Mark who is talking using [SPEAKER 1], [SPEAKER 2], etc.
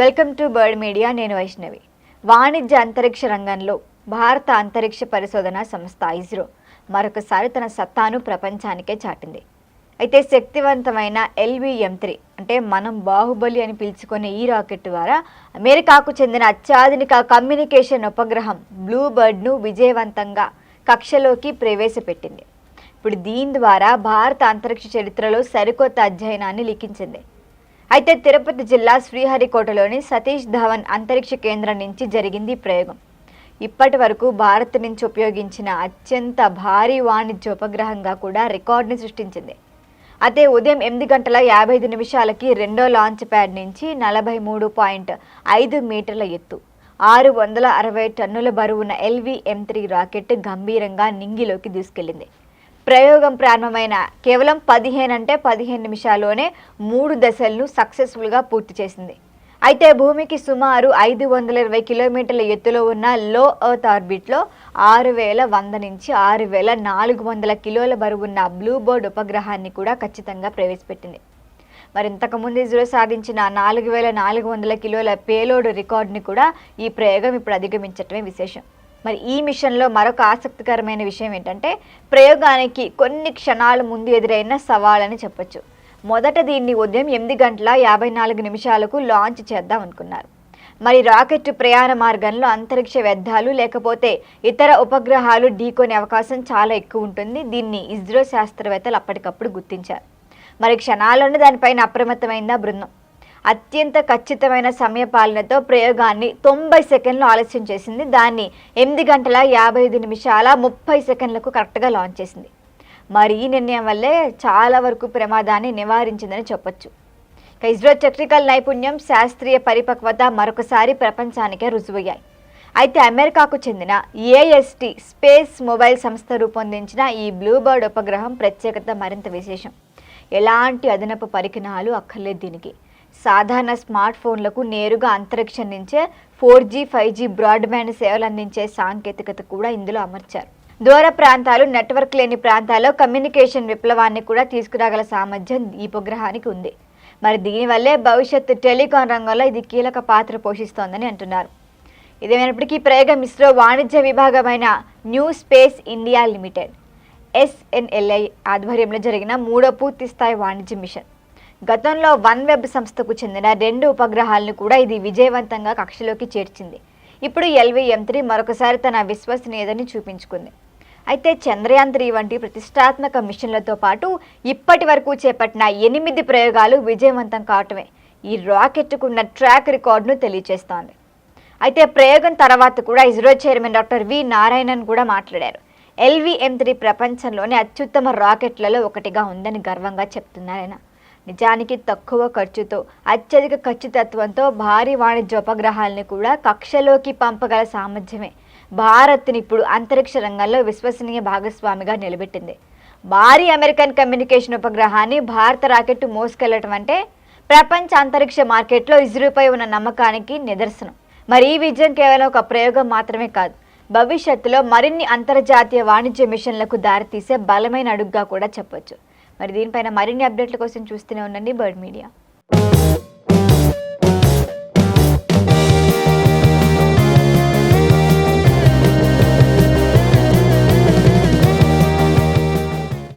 [SPEAKER 1] Welcome to bird media నేను వైష్ణవి. వాణిజ్య అంతరిక్ష రంగంలో భారత అంతరిక్ష పరిశోధన సంస్థ ఇస్రో మరొకసారి తన సత్తాను ప్రపంచానికే చాటింది. అయితే శక్తివంతమైన ఎల్విఎం త్రీ అంటే మనం బాహుబలి అని పిలుచుకునే ఈ రాకెట్ ద్వారా అమెరికాకు చెందిన అత్యాధునిక కమ్యూనికేషన్ ఉపగ్రహం బ్లూ బర్డ్ను విజయవంతంగా కక్షలోకి ప్రవేశపెట్టింది. ఇప్పుడు దీని ద్వారా భారత అంతరిక్ష చరిత్రలో సరికొత్త అధ్యయనాన్ని లిఖించింది. అయితే తిరుపతి జిల్లా శ్రీహరికోటలోని సతీష్ ధవన్ అంతరిక్ష కేంద్రం నుంచి జరిగింది ప్రయోగం. ఇప్పటి వరకు భారత్ నుంచి ఉపయోగించిన అత్యంత భారీ వాణిజ్య ఉపగ్రహంగా కూడా రికార్డుని సృష్టించింది. అదే ఉదయం ఎనిమిది గంటల యాభై ఐదు నిమిషాలకి రెండో లాంచ్ ప్యాడ్ నుంచి నలభై మూడు పాయింట్ ఐదు మీటర్ల ఎత్తు ఆరు వందల అరవై టన్నుల బరువున్న ఎల్వి ఎం త్రీ రాకెట్ గంభీరంగా నింగిలోకి దూసుకెళ్ళింది ప్రయోగం ప్రారంభమైన కేవలం పదిహేను అంటే పదిహేను నిమిషాల్లోనే మూడు దశలను సక్సెస్ఫుల్గా పూర్తి చేసింది. అయితే భూమికి సుమారు ఐదు వందల ఇరవై కిలోమీటర్ల ఎత్తులో ఉన్న లో ఎర్త్ ఆర్బిట్లో ఆరు వేల వంద నుంచి ఆరు వేల నాలుగు వందల కిలోల బరువున్న బ్లూబోర్డ్ ఉపగ్రహాన్ని కూడా ఖచ్చితంగా ప్రవేశపెట్టింది. మరి ఇంతకుముందు ఇజ్రో సాధించిన నాలుగు వేల నాలుగు వందల కిలోల పేలోడ్ రికార్డుని కూడా ఈ ప్రయోగం ఇప్పుడు అధిగమించటమే విశేషం. మరి ఈ మిషన్లో మరొక ఆసక్తికరమైన విషయం ఏంటంటే ప్రయోగానికి కొన్ని క్షణాల ముందు ఎదురైన సవాళ్ళని చెప్పొచ్చు. మొదట దీన్ని ఉదయం ఎనిమిది గంటల యాభై నాలుగు నిమిషాలకు లాంచ్ చేద్దాం అనుకున్నారు. మరి రాకెట్ ప్రయాణ మార్గంలో అంతరిక్ష వ్యర్థాలు లేకపోతే ఇతర ఉపగ్రహాలు ఢీకొనే అవకాశం చాలా ఎక్కువ ఉంటుంది దీన్ని ఇస్రో శాస్త్రవేత్తలు అప్పటికప్పుడు గుర్తించారు. మరి క్షణాల్లోనే దానిపైన అప్రమత్తమైందా బృందం? అత్యంత ఖచ్చితమైన సమయపాలనతో ప్రయోగాన్ని తొంభై సెకండ్లు ఆలస్యం చేసింది. దాన్ని ఎనిమిది గంటల యాభై ఐదు నిమిషాల ముప్పై సెకండ్లకు కరెక్ట్గా లాంచ్ చేసింది. మరి ఈ నిర్ణయం వల్లే చాలా వరకు ప్రమాదాన్ని నివారించిందని చెప్పొచ్చు. ఇక ఇస్రో టెక్నికల్ నైపుణ్యం శాస్త్రీయ పరిపక్వత మరొకసారి ప్రపంచానికే రుజువయ్యాయి. అయితే అమెరికాకు చెందిన ఏఎస్టీ స్పేస్ మొబైల్ సంస్థ రూపొందించిన ఈ బ్లూబర్డ్ ఉపగ్రహం ప్రత్యేకత మరింత విశేషం. ఎలాంటి అదనపు పరికరాలు అక్కర్లేదు దీనికి. సాధారణ స్మార్ట్ ఫోన్లకు నేరుగా అంతరిక్షం నుంచే four G five G broadband సేవలు అందించే సాంకేతికత కూడా ఇందులో అమర్చారు. దూర ప్రాంతాలు నెట్వర్క్ లేని ప్రాంతాల్లో కమ్యూనికేషన్ విప్లవాన్ని కూడా తీసుకురాగల సామర్థ్యం ఈ ఉపగ్రహానికి ఉంది. మరి దీనివల్లే భవిష్యత్ టెలికాం రంగంలో ఇది కీలక పాత్ర పోషిస్తోందని అంటున్నారు. ఇదేమైనప్పటికీ ప్రయోగం ఇస్రో వాణిజ్య విభాగమైన New Space India Limited SNLI ఆధ్వర్యంలో జరిగిన మూడో పూర్తి స్థాయి వాణిజ్య మిషన్. గతంలో వన్ వెబ్ సంస్థకు చెందిన రెండు ఉపగ్రహాలను కూడా ఇది విజయవంతంగా కక్షలోకి చేర్చింది. ఇప్పుడు ఎల్విఎం త్రీ మరొకసారి తన విశ్వసనీయతని చూపించుకుంది. అయితే చంద్రయాన్ త్రీ వంటి ప్రతిష్టాత్మక మిషన్లతో పాటు ఇప్పటి వరకు చేపట్టిన ఎనిమిది ప్రయోగాలు విజయవంతం కావటమే ఈ రాకెట్కున్న ట్రాక్ రికార్డును తెలియజేస్తోంది అయితే ప్రయోగం తర్వాత కూడా ISRO chairman doctor V Narayanan కూడా మాట్లాడారు. ఎల్విఎం త్రీ ప్రపంచంలోనే అత్యుత్తమ రాకెట్లలో ఒకటిగా ఉందని గర్వంగా చెప్తున్నారు ఆయన నిజానికి తక్కువ ఖర్చుతో అత్యధిక ఖచ్చితత్వంతో భారీ వాణిజ్య ఉపగ్రహాలను కూడా కక్షలోకి పంపగల సామర్థ్యమే. భారత్ని ఇప్పుడు అంతరిక్ష రంగంలో విశ్వసనీయ భాగస్వామిగా నిలబెట్టింది. భారీ అమెరికన్ కమ్యూనికేషన్ ఉపగ్రహాన్ని భారత రాకెట్ మోసుకెళ్ళటం అంటే ప్రపంచ అంతరిక్ష మార్కెట్లో ఇజ్రోపై ఉన్న నమ్మకానికి నిదర్శనం. మరి ఈ విజయం కేవలం ఒక ప్రయోగం మాత్రమే కాదు భవిష్యత్తులో మరిన్ని అంతర్జాతీయ వాణిజ్య మిషన్లకు దారితీసే బలమైన అడుగుగా కూడా చెప్పొచ్చు. మరి దీనిపైన మరిన్ని అప్డేట్ల కోసం చూస్తూనే ఉండండి బర్డ్ మీడియా.